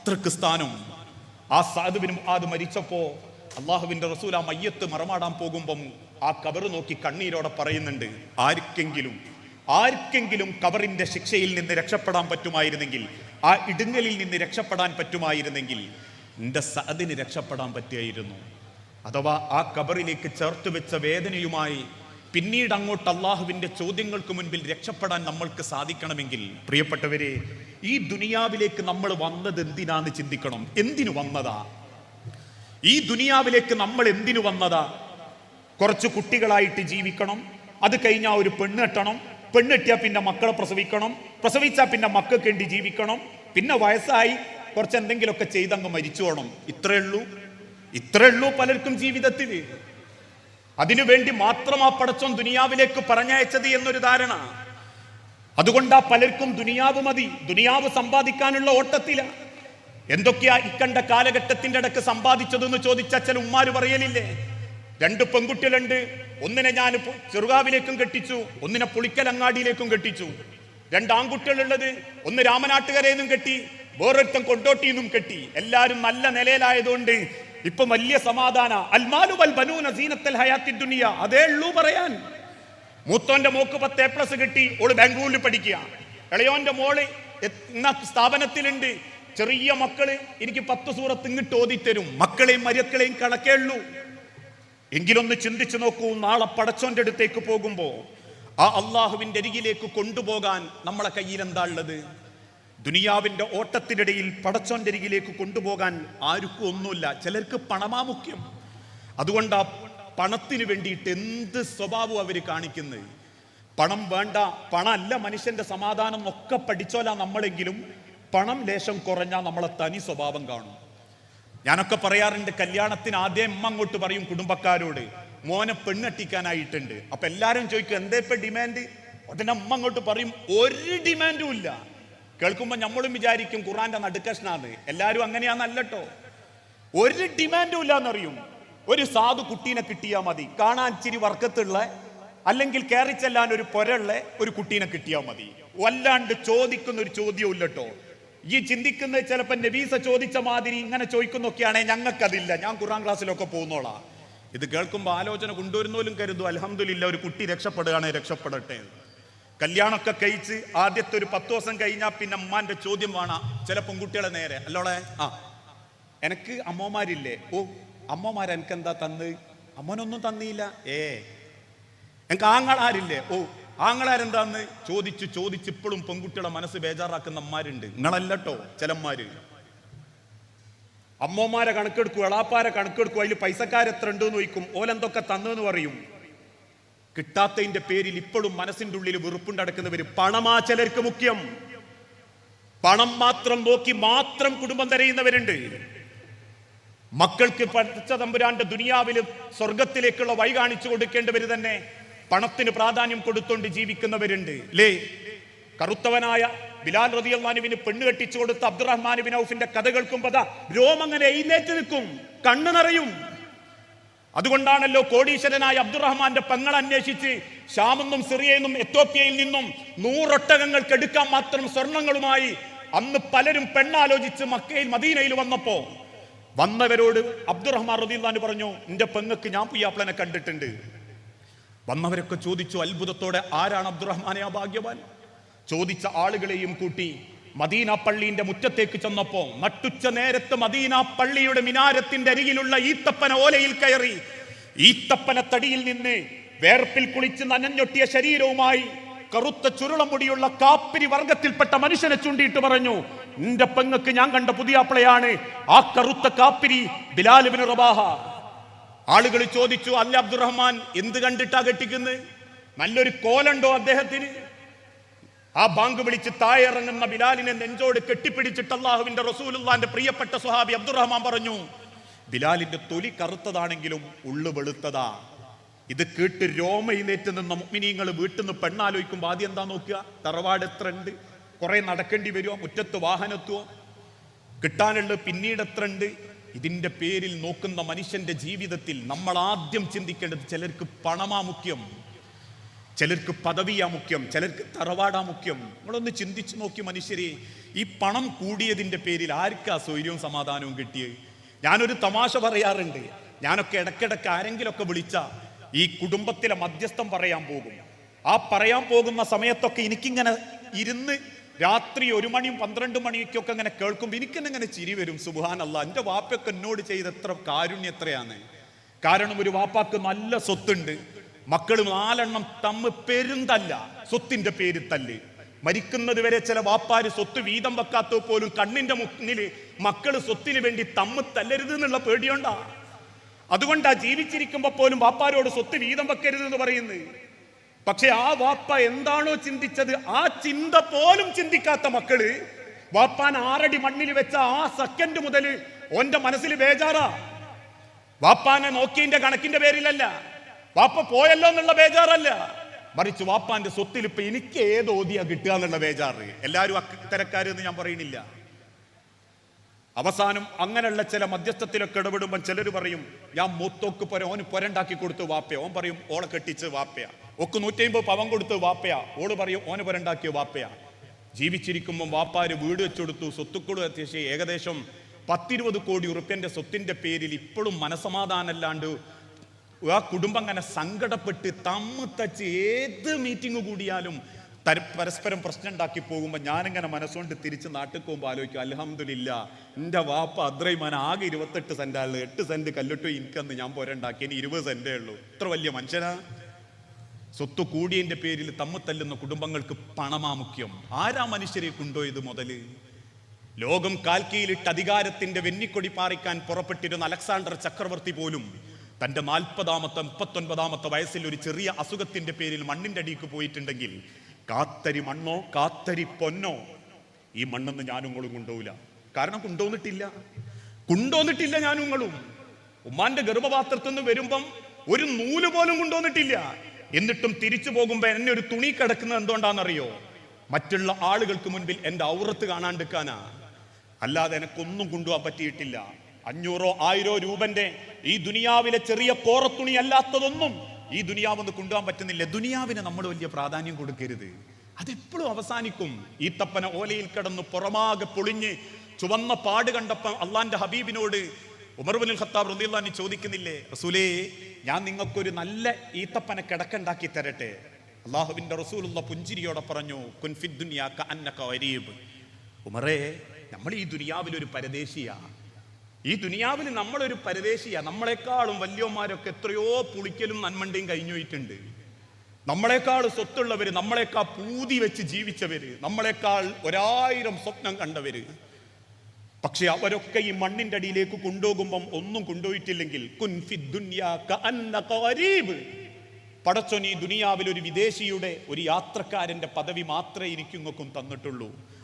അത്രയ്ക്ക് സ്ഥാനം. ആ സാധുവിനും അത് മരിച്ചപ്പോ അള്ളാഹുവിന്റെ റസൂൽ ആ മയ്യത്ത് മറമാടാൻ പോകുമ്പം ആ കബർ നോക്കി കണ്ണീരോടെ പറയുന്നുണ്ട് ആർക്കെങ്കിലും ആർക്കെങ്കിലും കബറിന്റെ ശിക്ഷയിൽ നിന്ന് രക്ഷപ്പെടാൻ പറ്റുമായിരുന്നെങ്കിൽ ആ ഇടുങ്ങലിൽ നിന്ന് രക്ഷപ്പെടാൻ പറ്റുമായിരുന്നെങ്കിൽ എന്റെ സഅദിന് രക്ഷപ്പെടാൻ പറ്റിയായിരുന്നു. അഥവാ ആ കബറിലേക്ക് ചേർത്ത് വെച്ച വേദനയുമായി പിന്നീട് അങ്ങോട്ട് അള്ളാഹുവിന്റെ ചോദ്യങ്ങൾക്ക് മുൻപിൽ രക്ഷപ്പെടാൻ നമ്മൾക്ക് സാധിക്കണമെങ്കിൽ പ്രിയപ്പെട്ടവരെ ഈ ദുനിയാവിലേക്ക് നമ്മൾ വന്നത് എന്തിനാന്ന് ചിന്തിക്കണം? എന്തിനു വന്നതാ? ഈ ദുനിയാവിലേക്ക് നമ്മൾ എന്തിനു വന്നതാ? കുറച്ച് കുട്ടികളായിട്ട് ജീവിക്കണം അത് കഴിഞ്ഞാൽ ഒരു പെണ്ണെട്ടണം കെട്ടണം പെണ്ണ് കെട്ടിയാൽ പിന്നെ മക്കളെ പ്രസവിക്കണം പ്രസവിച്ചാൽ പിന്നെ മക്കൾക്ക് വേണ്ടി ജീവിക്കണം പിന്നെ വയസ്സായി കുറച്ച് എന്തെങ്കിലുമൊക്കെ ചെയ്തങ്ങ് മരിച്ചു പോകണം ഇത്രയുള്ളൂ ഇത്രയുള്ളൂ പലർക്കും ജീവിതത്തിൽ അതിനുവേണ്ടി മാത്രം ആ പടച്ചോൻ ദുനിയാവിലേക്ക് പറഞ്ഞയച്ചത് എന്നൊരു ധാരണ. അതുകൊണ്ടാ പലർക്കും ദുനിയാവ് മതി. ദുനിയാവ് സമ്പാദിക്കാനുള്ള ഓട്ടത്തില. എന്തൊക്കെയാ ഇക്കണ്ട കാലഘട്ടത്തിന്റെ ഇടയ്ക്ക് സമ്പാദിച്ചതെന്ന് ചോദിച്ച ചില ഉമ്മാര് പറയലില്ലേ? രണ്ട് പെൺകുട്ടികളുണ്ട്. ഒന്നിനെ ഞാൻ ചെറുകാവിലേക്കും കെട്ടിച്ചു. ഒന്നിനെ പുളിക്കലങ്ങാടിയിലേക്കും കെട്ടിച്ചു. രണ്ട് ആൺകുട്ടികളുള്ളത്. ഒന്ന് രാമനാട്ടുകരയിൽ നിന്നും കെട്ടി. വേറൊരുത്തം കൊണ്ടോട്ടിയിൽ നിന്നും കെട്ടി. എല്ലാവരും നല്ല നിലയിലായതുകൊണ്ട് ഇപ്പൊ വലിയ സമാധാന. അൽമാലു വൽ ബനൂന സീനത്തൽ ഹയാത്തി ദുനിയ. അതേ ഉള്ളൂ പറയാൻ. മൂത്തോന്റെ മോക്ക് പത്ത് എ പ്ലസ് കിട്ടി ഓൾ ബാംഗ്ലൂരിൽ പഠിക്കുക ഇളയോന്റെ മോൾ എന്ന സ്ഥാപനത്തിലുണ്ട്. ചെറിയ മക്കൾ എനിക്ക് പത്ത് സൂറത്ത് ഇങ്ങോട്ട് ഓതിത്തരും. മക്കളെയും മര്യക്കളെയും കണക്കേ ഉള്ളൂ. എങ്കിലൊന്ന് ചിന്തിച്ചു നോക്കൂ നാളെ പടച്ചോന്റെ അടുത്തേക്ക് പോകുമ്പോ ആ അള്ളാഹുവിന്റെ അരികിലേക്ക് കൊണ്ടുപോകാൻ നമ്മളെ കയ്യിൽ എന്താ ഉള്ളത്? ദുനിയാവിന്റെ ഓട്ടത്തിനിടയിൽ പടച്ചോന്റെ അരികിലേക്ക് കൊണ്ടുപോകാൻ ആർക്കും ഒന്നുമില്ല. ചിലർക്ക് പണമാ മുഖ്യം. അതുകൊണ്ട് ആ പണത്തിന് വേണ്ടിയിട്ട് എന്ത് സ്വഭാവം അവർ കാണിക്കുന്നത്? പണം വേണ്ട പണമല്ല മനുഷ്യന്റെ സമാധാനം ഒക്കെ പഠിച്ചോല നമ്മളെങ്കിലും. പണം ലേശം കുറഞ്ഞാൽ നമ്മളെ തനി സ്വഭാവം കാണും. ഞാനൊക്കെ പറയാറുണ്ട് കല്യാണത്തിന് ആദ്യം അമ്മ അങ്ങോട്ട് പറയും കുടുംബക്കാരോട് മോനെ പെണ്ണെട്ടിക്കാനായിട്ടുണ്ട് അപ്പൊ എല്ലാരും ചോദിക്കും എന്തേപ്പ ഡിമാൻഡ് അതിന്റെ അമ്മ അങ്ങോട്ട് പറയും ഒരു ഡിമാൻഡും ഇല്ല. കേൾക്കുമ്പോ നമ്മളും വിചാരിക്കും ഖുറാന്റെ നടുക്കഷ്ണാന്ന് എല്ലാവരും അങ്ങനെയാണല്ലോ ഒരു ഡിമാൻഡും ഇല്ലാന്നറിയും. ഒരു സാധു കുട്ടീനെ കിട്ടിയാൽ മതി. കാണാൻ ഇച്ചിരി വർക്കത്തുള്ള അല്ലെങ്കിൽ കയറി ചെല്ലാൻ ഒരു പൊരള്ള ഒരു കുട്ടീനെ കിട്ടിയാൽ മതി. വല്ലാണ്ട് ചോദിക്കുന്ന ഒരു ചോദ്യവും ഇല്ലട്ടോ. ഈ ചിന്തിക്കുന്ന ചിലപ്പോൾ നബീസ ചോദിച്ച മാതിരി ഇങ്ങനെ ചോദിക്കുന്നൊക്കെയാണെ ഞങ്ങൾക്കതില്ല. ഞാൻ ഖുറാൻ ക്ലാസ്സിലൊക്കെ പോകുന്നോളാം. ഇത് കേൾക്കുമ്പോൾ ആലോചന കൊണ്ടുവരുന്നോലും കരുതും. അലഹമില്ല ഒരു കുട്ടി രക്ഷപ്പെടുകയാണെ രക്ഷപ്പെടട്ടെ. കല്യാണമൊക്കെ കഴിച്ച് ആദ്യത്തെ ഒരു പത്ത് ദിവസം കഴിഞ്ഞാൽ പിന്നെ അമ്മാന്റെ ചോദ്യം വേണം. ചില പെൺകുട്ടികളെ നേരെ. അല്ലോളെ? ആ. എനിക്ക് അമ്മമാരില്ലേ? ഓ അമ്മമാർ എനിക്ക് എന്താ തന്ന്? അമ്മനൊന്നും തന്നില്ല ഏ. എനിക്ക് ആങ്ങളാരില്ലേ? ഓ ആങ്ങളാരെന്താന്ന്? ചോദിച്ച് ചോദിച്ച് ഇപ്പോഴും പെൺകുട്ടികളെ മനസ്സ് ബേജാറാക്കുന്ന അമ്മമാരുണ്ട് നിങ്ങളല്ലട്ടോ ചിലന്മാര് അമ്മമാരെ കണക്കെടുക്കും എളാപ്പാരെ കണക്കെടുക്കും അതിൽ പൈസക്കാരെത്ര ഉണ്ട് എന്ന് ചോദിക്കും. ഓലെന്തൊക്കെ തന്നെന്ന് പറയും. കിട്ടാത്തതിന്റെ പേരിൽ ഇപ്പോഴും മനസ്സിന്റെ ഉള്ളിൽ വെറുപ്പുണ്ടടക്കുന്നവർ പണമാ ചിലർക്ക് മുഖ്യം. പണം മാത്രം നോക്കി മാത്രം കുടുംബം തരയുന്നവരുണ്ട്. മക്കൾക്ക് പഠിച്ച തമ്പുരാന്റെ ദുനിയാവിൽ സ്വർഗത്തിലേക്കുള്ള വഴി കാണിച്ചു കൊടുക്കേണ്ടവര് തന്നെ പണത്തിന് പ്രാധാന്യം കൊടുത്തുകൊണ്ട് ജീവിക്കുന്നവരുണ്ട്. ലേ കറുത്തവനായ ബിലാൽ റതിയല്ലാനുവിന് പെണ്ണ് കെട്ടിച്ചു കൊടുത്ത അബ്ദുറഹ്മാൻ ബിൻ ഔഫിന്റെ കഥ കേൾക്കുമ്പോ ദാ രോമങ്ങനെ എഴുന്നേറ്റ് നിൽക്കും. കണ്ണു നിറയും. അതുകൊണ്ടാണല്ലോ കോടീശ്വരനായ അബ്ദുറഹ്മാന്റെ പെങ്ങൾ അന്വേഷിച്ച് ഷാമെന്നും സിറിയയിൽ എത്തോപ്യയിൽ നിന്നും നൂറൊട്ടകങ്ങൾക്ക് എടുക്കാൻ മാത്രം സ്വർണങ്ങളുമായി അന്ന് പലരും പെണ്ണാലോചിച്ച് മക്കയിൽ മദീനയിൽ വന്നപ്പോ വന്നവരോട് അബ്ദുറഹ്മാൻ റദീല്ലാന്ന് പറഞ്ഞു എന്റെ പെങ്ങക്ക് ഞാൻ പുയ്യാപ്പിളനെ കണ്ടിട്ടുണ്ട്. വന്നവരൊക്കെ ചോദിച്ചു അത്ഭുതത്തോടെ ആരാണ് അബ്ദുറഹ്മാനെ ആ ഭാഗ്യവാൻ? ചോദിച്ച ആളുകളെയും കൂട്ടി മദീന പള്ളിന്റെ മുറ്റത്തേക്ക് ചെന്നപ്പോ നട്ടുച്ച നേരത്ത് മദീന പള്ളിയുടെ മിനാരത്തിന്റെ അരികിലുള്ള ഈത്തപ്പന ഓലയിൽ കയറി. ഈത്തപ്പന തടിയിൽ നിന്ന് വേർപ്പിൽ കുളിച്ച് നനഞ്ഞൊട്ടിയ ശരീരവുമായി കറുത്ത ചുരുളമുടിയുള്ള കാപ്പിരി വർഗത്തിൽപ്പെട്ട മനുഷ്യനെ ചൂണ്ടിയിട്ട് പറഞ്ഞു നിന്റെ പെങ്ങക്ക് ഞാൻ കണ്ട പുതിയ പുതിയാപ്പിളയാണ്. ആ കറുത്ത കാപ്പിരി ബിലാലുബിന് റബാഹ. ആളുകൾ ചോദിച്ചു അല്ല അബ്ദുറഹ്മാൻ എന്ത് കണ്ടിട്ടാ കെട്ടിക്കുന്നത് നല്ലൊരു കോലുണ്ടോ അദ്ദേഹത്തിന്? ആ ബാങ്ക് വിളിച്ച് താഴെ ഇറങ്ങുന്ന ബിലാലിനെ നെഞ്ചോട് കെട്ടിപ്പിടിച്ചിട്ട് അള്ളാഹുവിന്റെ റസൂലുള്ളാന്റെ പ്രിയപ്പെട്ട സുഹാബി അബ്ദുറഹ്മാൻ പറഞ്ഞു ബിലാലിന്റെ തൊലി കറുത്തതാണെങ്കിലും ഉള്ളു വെളുത്തതാ. ഇത് കേട്ട് രോമയിലേറ്റ് നിന്ന മുഗ്മിനീങ്ങൾ വീട്ടിൽ നിന്ന് പെണ്ണാലോചിക്കുമ്പോൾ ആദ്യം എന്താ നോക്കുക? തറവാട് എത്ര ഉണ്ട്? കുറെ നടക്കേണ്ടി വരുമോ മുറ്റത്ത് വാഹനത്വോ കിട്ടാനുള്ള പിന്നീട് എത്ര ഉണ്ട്? ഇതിന്റെ പേരിൽ നോക്കുന്ന മനുഷ്യന്റെ ജീവിതത്തിൽ നമ്മൾ ആദ്യം ചിന്തിക്കേണ്ടത് ചിലർക്ക് പണമാ മുഖ്യം. ചിലർക്ക് പദവിയാ മുഖ്യം ചിലർക്ക് തറവാടാ മുഖ്യം. നമ്മളൊന്ന് ചിന്തിച്ചു നോക്കി മനുഷ്യരെ ഈ പണം കൂടിയതിന്റെ പേരിൽ ആർക്കാ സൗര്യവും സമാധാനവും കിട്ടിയത് ഞാനൊരു തമാശ പറയാറുണ്ട്. ഞാനൊക്കെ ഇടയ്ക്കിടയ്ക്ക് ആരെങ്കിലൊക്കെ വിളിച്ച ഈ കുടുംബത്തിലെ മധ്യസ്ഥം പറയാൻ പോകും. ആ പറയാൻ പോകുന്ന സമയത്തൊക്കെ എനിക്കിങ്ങനെ ഇരുന്ന് രാത്രി ഒരു മണിയും പന്ത്രണ്ട് മണിക്കൊക്കെ ഇങ്ങനെ കേൾക്കുമ്പോൾ എനിക്കെന്നെ ഇങ്ങനെ ചിരി വരും. സുബാനല്ല എന്റെ വാപ്പയൊക്കെ എന്നോട് ചെയ്ത എത്ര കാരുണ്യത്രയാണ് കാരണം ഒരു വാപ്പാക്ക് നല്ല സ്വത്തുണ്ട്. മക്കൾ നാലെണ്ണം തമ്മ് പെരുന്തല്ല സ്വത്തിന്റെ പേര് തല്ല്. മരിക്കുന്നത് വരെ ചില വാപ്പാര് സ്വത്ത് വീതം വെക്കാത്ത പോലും കണ്ണിന്റെ മുന്നിൽ മക്കൾ സ്വത്തിന് വേണ്ടി തമ്മ് തല്ലരുത് എന്നുള്ള പേടിയുണ്ടാ? അതുകൊണ്ടാ ജീവിച്ചിരിക്കുമ്പോ പോലും വാപ്പാരോട് സ്വത്ത് വീതം വെക്കരുത് എന്ന് പറയുന്നത്. പക്ഷെ ആ വാപ്പ എന്താണോ ചിന്തിച്ചത് ആ ചിന്ത പോലും ചിന്തിക്കാത്ത മക്കൾ വാപ്പാൻ ആറടി മണ്ണിൽ വെച്ച ആ സെക്കൻഡ് മുതൽ ഓന്റെ മനസ്സിൽ ബേജാറാ. വാപ്പാനെ നോക്കിയതിന്റെ കണക്കിന്റെ പേരിലല്ല. വാപ്പ പോയല്ലോ എന്നുള്ള ബേജാറല്ല. മറിച്ച് വാപ്പാന്റെ സ്വത്തിൽ ഇപ്പൊ എനിക്ക് ഏത് ഓതിയാ കിട്ടുക എന്നുള്ള ബേജാറ്. എല്ലാവരും അത്തരക്കാരെന്ന് ഞാൻ പറയുന്നില്ല. അവസാനം അങ്ങനെയുള്ള ചില മധ്യസ്ഥത്തിലൊക്കെ ഇടപെടുമ്പോൾ ചിലർ പറയും ഞാൻ മൂത്തോക്ക് പൊര ഓന് പൊരണ്ടാക്കി കൊടുത്തു വാപ്പയ. ഓൻ പറയും ഓളെ കെട്ടിച്ച് വാപ്പയ. ഒക്കെ നൂറ്റി അമ്പത് പവൻ കൊടുത്ത് വാപ്പയ. ഓൾ പറയും ഓന് പൊരണ്ടാക്കിയ വാപ്പയ. ജീവിച്ചിരിക്കുമ്പോൾ വാപ്പാര് വീട് വെച്ചെടുത്തു. സ്വത്തുക്കൂട് എത്തിയ ഏകദേശം പത്തിരുപത് കോടി ഉറുപ്പ്യന്റെ സ്വത്തിന്റെ പേരിൽ ഇപ്പോഴും മനസമാധാനമല്ലാണ്ട് ആ കുടുംബം അങ്ങനെ സങ്കടപ്പെട്ട് തമ്മ് തച്ച് ഏത് മീറ്റിംഗ് കൂടിയാലും തര- പരസ്പരം പ്രശ്നം ഉണ്ടാക്കി പോകുമ്പോൾ ഞാനിങ്ങനെ മനസ്സുകൊണ്ട് തിരിച്ച് നാട്ടിൽ പോകുമ്പോൾ ആലോചിക്കും അലഹമില്ല എന്റെ വാപ്പ അദ്രൈമാൻ ആകെ ഇരുപത്തെട്ട് സെന്റാൾ എട്ട് സെന്റ് കല്ലിട്ടു ഇൻകന്ന് ഞാൻ പോരണ്ടാക്കി ഇനി ഇരുപത് സെന്റേ ഉള്ളൂ. ഇത്ര വലിയ മനുഷ്യനാ? സ്വത്ത് കൂടിയന്റെ പേരിൽ തമ്മ് തല്ലുന്ന കുടുംബങ്ങൾക്ക് പണമാ മുഖ്യം. ആരാ മനുഷ്യരെ കൊണ്ടുപോയത് മുതൽ ലോകം കാൽക്കീലിട്ട് അധികാരത്തിന്റെ വെന്നിക്കൊടി പാറിക്കാൻ പുറപ്പെട്ടിരുന്ന അലക്സാണ്ടർ ചക്രവർത്തി പോലും തന്റെ നാൽപ്പതാമത്തെ മുപ്പത്തൊൻപതാമത്തെ വയസ്സിൽ ഒരു ചെറിയ അസുഖത്തിന്റെ പേരിൽ മണ്ണിന്റെ അടിക്ക് പോയിട്ടുണ്ടെങ്കിൽ കാത്തരി മണ്ണോ കാത്തരി പൊന്നോ ഈ മണ്ണെന്ന് ഞാനുങ്ങളും കൊണ്ടുപോവില്ല കാരണം കൊണ്ടുവന്നിട്ടില്ല. കൊണ്ടുവന്നിട്ടില്ല ഞാനുങ്ങളും നിങ്ങളും ഉമ്മാന്റെ ഗർഭപാത്രത്തിൽ നിന്ന് വരുമ്പം ഒരു നൂൽ പോലും കൊണ്ടുവന്നിട്ടില്ല. എന്നിട്ടും തിരിച്ചു പോകുമ്പോൾ എന്നെ ഒരു തുണി കിടക്കുന്നത് എന്തുകൊണ്ടാണെന്നറിയോ? മറ്റുള്ള ആളുകൾക്ക് മുൻപിൽ എന്റെ ഔറത്ത് കാണാണ്ടിരിക്കാനാ. അല്ലാതെ എനക്കൊന്നും കൊണ്ടുപോകാൻ പറ്റിയിട്ടില്ല. അഞ്ഞൂറോ ആയിരോ രൂപന്റെ ഈ ദുനിയാവിലെ ചെറിയ കോറത്തുണി അല്ലാത്തതൊന്നും ഈ ദുനിയാവൊന്ന് കൊണ്ടുപോകാൻ പറ്റുന്നില്ല. ദുനിയാവിന് നമ്മൾ വലിയ പ്രാധാന്യം കൊടുക്കരുത്. അതെപ്പോഴും അവസാനിക്കും. ഈ തപ്പന ഓലയിൽ കിടന്ന് പുറമാകെ പൊളിഞ്ഞ് ചുവന്ന പാട് കണ്ടപ്പം അള്ളാന്റെ ഹബീബിനോട് ഉമർബുൽ ഖത്താബ് റളിയല്ലാഹു ചോദിക്കുന്നില്ലേ റസൂലേ ഞാൻ നിങ്ങൾക്കൊരു നല്ല ഈത്തപ്പന കിടക്കുണ്ടാക്കി തരട്ടെ? അള്ളാഹുവിന്റെ റസൂലുള്ള പുഞ്ചിരിയോടെ പറഞ്ഞു കുൻഫിദ് ഗരീബ്. ഉമറേ നമ്മൾ ഈ ദുനിയാവിൽ ഒരു പരദേശിയാ. ഈ ദുനിയാവിൽ നമ്മളൊരു പരദേശിയാ. നമ്മളെക്കാളും വലിയവന്മാരൊക്കെ എത്രയോ പുളിക്കലും നന്മണ്ടിയും കഴിഞ്ഞു പോയിട്ടുണ്ട് നമ്മളെക്കാൾ സ്വത്തുള്ളവര് നമ്മളെക്കാൾ പൂതി വെച്ച് ജീവിച്ചവര് നമ്മളെക്കാൾ ഒരായിരം സ്വപ്നം കണ്ടവര്. പക്ഷെ അവരൊക്കെ ഈ മണ്ണിന്റെ അടിയിലേക്ക് കൊണ്ടുപോകുമ്പം ഒന്നും കൊണ്ടുപോയിട്ടില്ലെങ്കിൽ. പടച്ചോൻ ഈ ദുനിയാവിൽ ഒരു വിദേശിയുടെ ഒരു യാത്രക്കാരന്റെ പദവി മാത്രമേ എനിക്കും തന്നിട്ടുള്ളൂ.